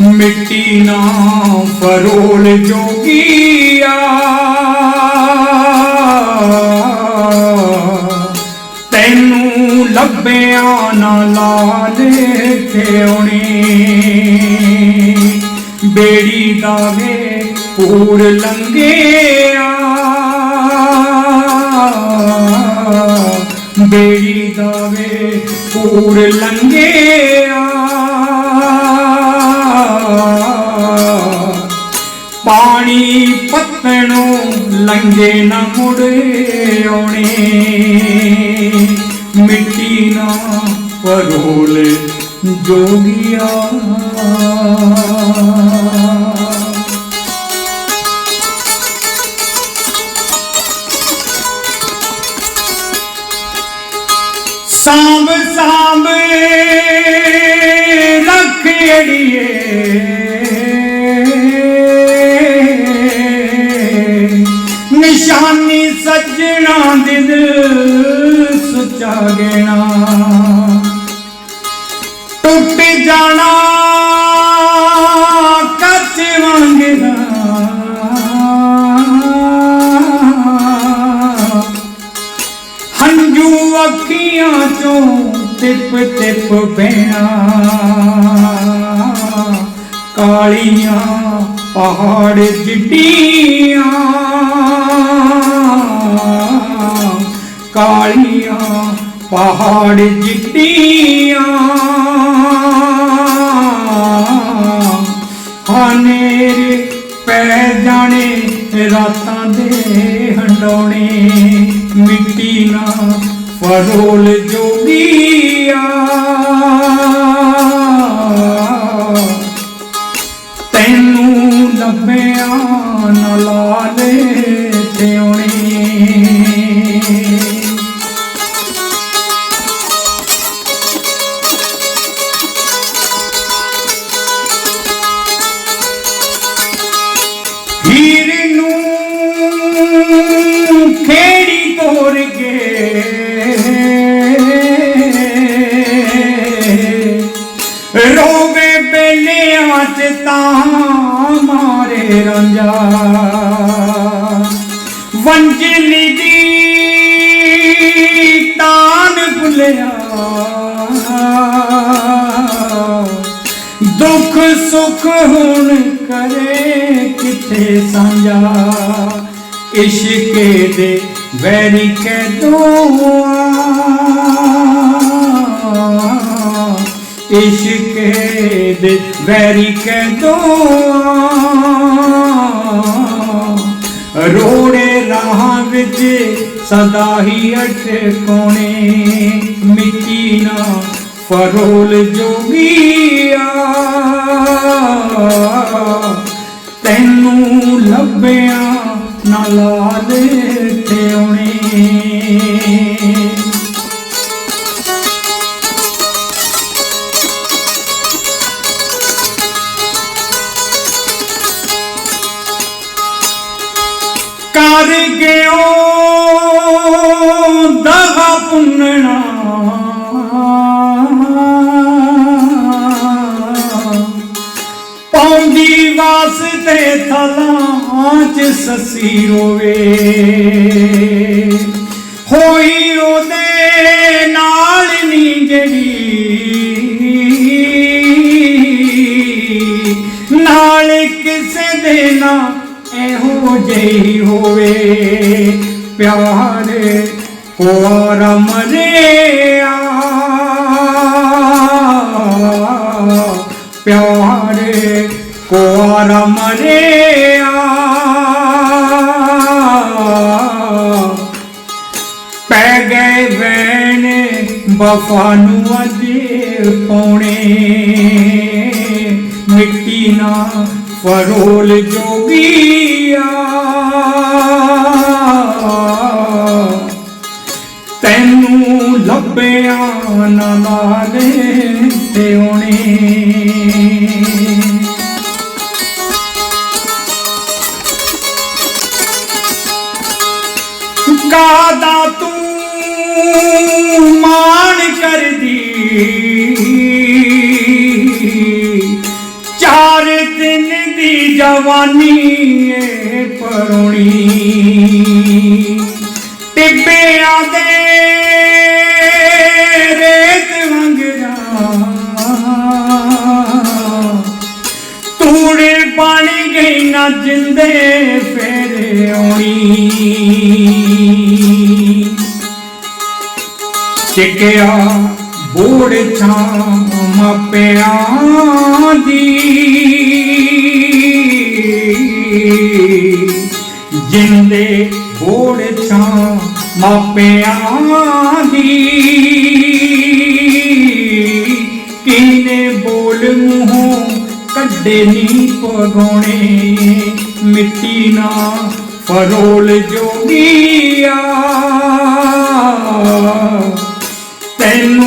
ਮਿੱਟੀ ਨਾ ਫਰੋਲ ਜੋਗੀਆ ਤੈਨੂੰ ਲੱਭਿਆ ਨਾ ਲਾਲੇ ਥਿਉਣੀ ਬੇੜੀ ਦਾਵੇ ਪੂਰ ਲੰਗਿਆ ਬੇੜੀ ਦਾਵੇ ਪੂਰ ਲੰਗਿਆ ਪਾਣੀ ਪੱਤਣੋਂ ਲੰਗੇ ਨਾ ਮੁੜੇ ਆਉਣੇ। ਮਿੱਟੀ ਨਾ ਪਰੋਲ ਜੋਗਿਆ। ਸਾਂਭ ਸਾਂਭ ਰੱਖ ਅੜੀਏ ਸੁੱਚਾ ਟੁੱਟ ਜਾਣਾ ਕੱਚ ਵਾਂਗਣਾ ਹੰਝੂ ਅੱਖੀਆਂ ਚੋਂ ਟਿਪ ਟਿਪ ਬਹਿਣਾ। ਕਾਲੀਆਂ ਪਹਾੜ ਜਿੱਡੀਆਂ ਕਾਲੀਆਂ ਪਹਾੜ ਜਿੱਡੀਆਂ ਹਾਨੇਰੇ ਪੈ ਜਾਣੇ, ਰਾਤਾਂ ਦੇ ਹੰਡੋਣੇ ਮਿੱਟੀ ਨਾ ਫਰੋਲ ਜੋਗੀਆਂ। ਤੈਨੂੰ ਲੱਭਿਆ ਹੀਰ ਨੂੰ ਖੇੜੀ ਤੋਰ ਕੇ ਰੋਵੇ ਬੇਲਿਆਂ ਚ ਤਾਂ ਮਾਰੇ ਰਾਂਝਾ। ਵੰਜਲੀ ਦੀ ਤਾਨ ਭੁੱਲਿਆ। ਦੁੱਖ ਸੁੱਖ ਹੁਣ ਕਰੇ ਕਿੱਥੇ ਸਾਂਝਾ, ਇਸ਼ਕੇ ਦੇ ਵੈਰੀ ਕੈ ਦੁਆ ਇਸ਼ਕੇ ਦੇ ਵੈਰੀ ਕੈ ਦੁਆ ਰੋੜੇ ਰਾਹਾਂ ਵਿੱਚ ਸਦਾ ਹੀ ਅਟਕੋਣੇ ਮਿੱਟੀ ਨਾ ਫਰੋਲ ਜੋਗੀਆ। ਤੈਨੂੰ ਲੱਭਿਆ ਨਾ ਲਾਲੇ ਥਿਉਣੇ ਕਰ ਗਿਓ ਦਗਾ ਪੁੰਨਣਾ ਵਾਸਤੇ ਥਲਾਂ ਚ ਸੱਸੀ ਰੋਵੇ। ਹੋਈ ਉਹਦੇ ਨਾਲ ਨੀ ਜਿਹੜੀ। ਨਾਲ ਕਿਸੇ ਦੇ ਨਾ ਇਹੋ ਜਿਹੀ ਹੋਵੇ। ਪਿਆਰ ਹੋਰ ਮਰਿਆ ਕੋਰ ਮਰਿਆ? ਪੈ ਗਏ ਵੈਣ ਵਫਾ ਨੂੰ ਅਜੇ ਪਾਉਣੇ। ਮਿੱਟੀ ਨਾ ਫਰੋਲ ਜੋਗੀਆ ਤੈਨੂੰ ਲੱਭਿਆ ਨਾ ਲਾਲੇ ਥਿਉਣੇ ਕਾਦਾ ਤੂੰ ਮਾਣ ਕਰਦੀ। ਚਾਰ ਦਿਨ ਦੀ ਜਵਾਨੀ ਏ ਪਰੋਣੀ। ਟਿੱਬਿਆਂ ਦੇ ਰੇਤ ਵੰਗਰਾ ਤੂੜੇ ਪਾਣੀ ਗਈ ਨਾ ਜਿੰਦੇ ਫੇਰੇ ਆਉਣੀ। ਟਿਕਿਆ ਬੋੜ ਛਾਂ ਮਾਪਿਆਂ ਦੀ ਜਿੰਦੇ ਬੋੜ ਛਾਂ ਮਾਪਿਆਂ ਦੀ ਕਿਨੇ ਬੋਲ ਮੂੰਹੋਂ ਕੱਢੇ ਨੀ ਪਗਾਉਣੇ ਮਿੱਟੀ ਨਾ ਫਰੋਲ ਜੋਗੀਆ।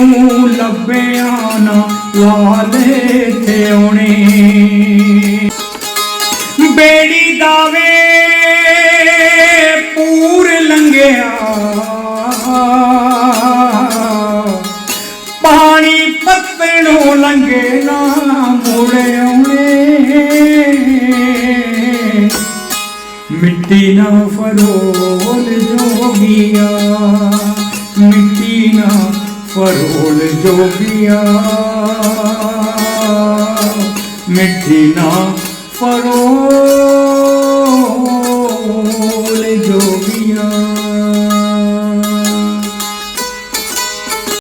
ਤੈਨੂੰ ਲੱਭਿਆ ਨਾ ਲਾਲੇ ਤੇ ਆਉਣੇ ਬੇੜੀ ਦਾਵੇ ਪੂਰ ਲੰਘਿਆ। ਪਾਣੀ ਪੱਤਣੋਂ ਲੰਘੇ ਨਾ ਮੁੜ ਆਉਣੇ। ਮਿੱਟੀ ਨਾ ਫਰੋਲ ਜੋਗੀਆ। ਫਰੋਲ ਜੋਗੀਆ। ਮਿੱਠੀ ਨਾ ਫਰੋਲ।